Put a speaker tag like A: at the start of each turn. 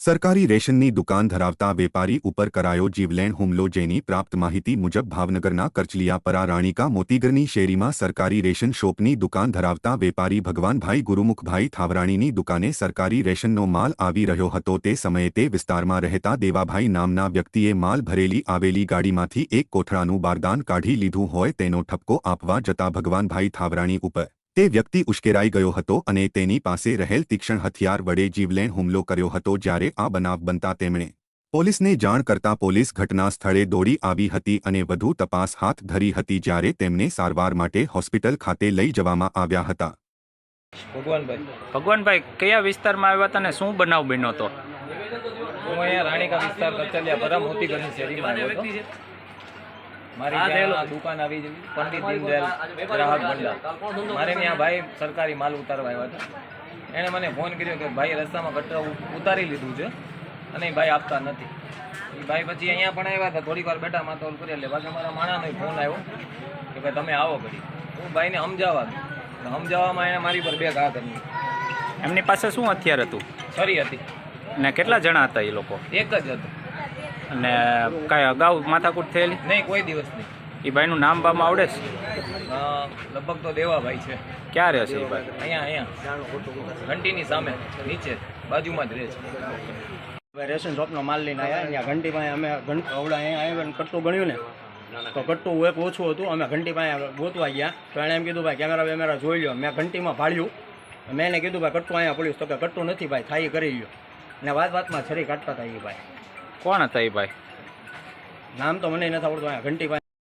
A: સરકારી રેશનની દુકાન ધરાવતા વેપારી ઉપર કરાયો જીવલેણ હુમલો જેની પ્રાપ્ત માહિતી મુજબ ભાવનગરના કરચલિયાપરા રાણીકા મોતીગરની શેરીમાં સરકારી રેશન શોપની દુકાન ધરાવતા વેપારી ભગવાનભાઈ ગુરુમુખભાઈ થાવરાણીની દુકાને સરકારી રેશનનો માલ આવી રહ્યો હતો તે સમયે તે વિસ્તારમાં રહેતા દેવાભાઈ નામના વ્યક્તિએ માલ ભરેલી આવેલી ગાડીમાંથી એક કોઠળાનું બારદાન કાઢી લીધું હોય તેનો ઠપકો આપવા જતા ભગવાનભાઈ થાવરાણી ઉપર તે વ્યક્તિ ઉશ્કેરાઈ ગયો હતો અને તેની પાસે રહેલ તીક્ષ્ણ હથિયાર વડે જીવલેણ હુમલો કર્યો હતો જ્યારે આ બનાવ બનતા તેમણે પોલીસને જાણ કરતા પોલીસ ઘટના સ્થળે દોડી આવી હતી અને વધુ તપાસ હાથ ધરી હતી જ્યારે તેમને સારવાર માટે હોસ્પિટલ ખાતે લઈ જવામાં આવ્યા હતા.
B: ભગવાનભાઈ.
C: ભગવાનભાઈ કયા વિસ્તારમાં આવ્યા હતા અને શું બનાવ બન્યો હતો?
B: હું અહીંયા રાણીકા વિસ્તાર કરચલિયા પરા મોતીગઢની શેરીમાં આવ્યો હતો. મારી દુકાન આવી છે પંડિત દીનદયાલ ગ્રાહક ભંડાર મારે ત્યાં ભાઈ સરકારી માલ ઉતારવા આવ્યા હતા એણે મને ફોન કર્યો કે ભાઈ રસ્તામાં કચરો ઉતારી લીધું છે અને એ ભાઈ આપતા નથી એ ભાઈ પછી અહીંયા પણ આવ્યા હતા થોડીક વાર બેઠા માથા કરી એટલે પાછા મારા માણાનો ફોન આવ્યો કે ભાઈ તમે આવો ઘડી હું ભાઈને સમજાવવા દઉં સમજાવવામાં એણે મારી પર બે ઘા કરી
C: એમની પાસે શું હથિયાર હતું
B: છરી હતી
C: ને કેટલા જણા હતા એ લોકો
B: એક જ હતું
C: અને કાંઈ અગાઉ માથાકૂટ થયેલી?
B: નહીં કોઈ દિવસ નહીં.
C: એ ભાઈનું નામ બામ આવડે છે?
B: લગભગ તો દેવાભાઈ છે.
C: ક્યાં રહે છે એ ભાઈ?
B: અહીંયા અહીંયા. ઘંટીની સામે નીચે બાજુમાં જ રહે છે.
D: રેશન શોપનો માલ લઈને આવ્યા અહીંયા ઘંટી પાસે અમે ઘંટ અવડા અહીંયા આવ્યા કટતું કટ્ટું ગણ્યું ને તો કટ્ટું એક ઓછું હતું અમે ઘંટી પાસે ગોતવા ગયા. તો એણે એમ કીધું ભાઈ કેમેરા બેમેરા જોઈ લો મેં ઘંટીમાં ભાળ્યું. મેં એને કીધું ભાઈ કટ્ટું અહીંયા પડ્યું તો કે કટ્ટું નથી ભાઈ થાય કરી લ્યો. ને વાત વાતમાં છરી કાઢતા હતા એ ભાઈ.
C: કોણ હતા એ ભાઈ?
D: નામ તો મને નથી આવડતું અહીંયા ઘંટી